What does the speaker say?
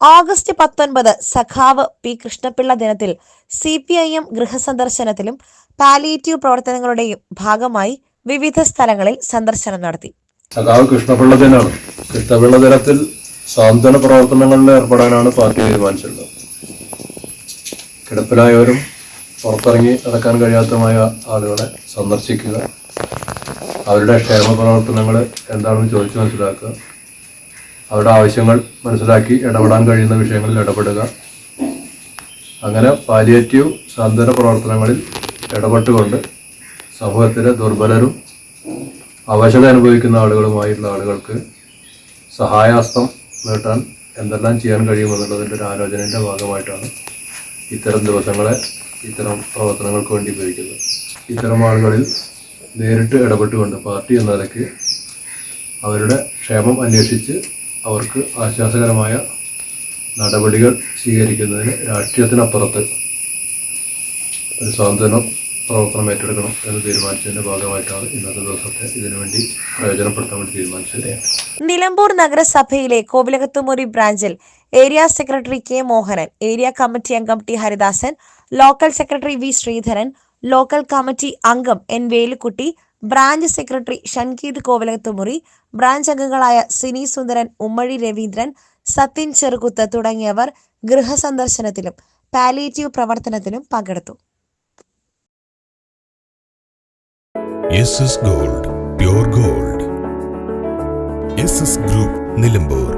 August പത്തൊൻപത് സഖാവ് P Krishnapillai ദിനത്തിൽ സി പി ഐ എം ഗൃഹസന്ദർശനത്തിലും പാലിയേറ്റീവ് പ്രവർത്തനങ്ങളുടെയും ഭാഗമായി വിവിധ സ്ഥലങ്ങളിൽ സന്ദർശനം നടത്തി. സഖാവ് കൃഷ്ണപിള്ള ദിനാണ്. കൃഷ്ണപിള്ള ദിനത്തിൽ സാന്ത്വന പ്രവർത്തനങ്ങളിൽ ഏർപ്പെടാനാണ് പാർട്ടി തീരുമാനിച്ചിട്ടുള്ളത്. കിടപ്പിലായവരും പുറത്തിറങ്ങി നടക്കാൻ കഴിയാത്തതുമായ ആളുകളെ സന്ദർശിക്കുക അവരുടെ ക്ഷേമ പ്രവർത്തനങ്ങൾ എന്താണെന്ന് ചോദിച്ചു മനസ്സിലാക്കുക അവരുടെ ആവശ്യങ്ങൾ മനസ്സിലാക്കി ഇടപെടാൻ കഴിയുന്ന വിഷയങ്ങളിൽ ഇടപെടുക. അങ്ങനെ പാലിയേറ്റീവ് സാന്ത്വന പ്രവർത്തനങ്ങളിൽ ഇടപെട്ടുകൊണ്ട് സമൂഹത്തിലെ ദുർബലരും അവശത അനുഭവിക്കുന്ന ആളുകളുമായിട്ടുള്ള ആളുകൾക്ക് സഹായാസ്തം നീട്ടാൻ എന്തെല്ലാം ചെയ്യാൻ കഴിയുമെന്നുള്ളതിന്റെ ഒരു ആലോചനയുടെ ഭാഗമായിട്ടാണ് ഇത്തരം ദിവസങ്ങളെ ഇത്തരം പ്രവർത്തനങ്ങൾക്ക് വേണ്ടി ഉപയോഗിക്കുന്നത്. ഇത്തരം ആളുകളിൽ നേരിട്ട് ഇടപെട്ടുകൊണ്ട് പാർട്ടി എന്ന നിലയ്ക്ക് അവരുടെ ക്ഷേമം അന്വേഷിച്ച് അവർക്ക് ആശ്വാസകരമായ നടപടികൾ സ്വീകരിക്കുന്നതിന് രാഷ്ട്രീയത്തിനപ്പുറത്ത് ഒരു സ്വാതന്ത്ര്യം പ്രവർത്തനം ഏറ്റെടുക്കണം എന്ന് തീരുമാനിച്ചതിന്റെ ഭാഗമായിട്ടാണ് ഇന്നത്തെ ദിവസത്തെ ഇതിനുവേണ്ടി പ്രയോജനപ്പെടുത്താൻ വേണ്ടി തീരുമാനിച്ചത്. നിലമ്പൂർ നഗരസഭയിലെ കോവിലകത്തുമുറി ബ്രാഞ്ചിൽ area secretary K Mohanan area committee അംഗം T Haridasan local secretary V Sreedharan local committee അംഗം N Velukutty branch secretary Shankeeth Kovilakathumuri branch അംഗങ്ങളായ സിനി സുന്ദരൻ ഉമ്മഴി രവീന്ദ്രൻ സത്യൻ ചെറുകുത്ത് തുടങ്ങിയവർ ഗൃഹസന്ദർശനത്തിലും പാലിയേറ്റീവ് പ്രവർത്തനത്തിലും പങ്കെടുത്തു. Gold gold group Nilambur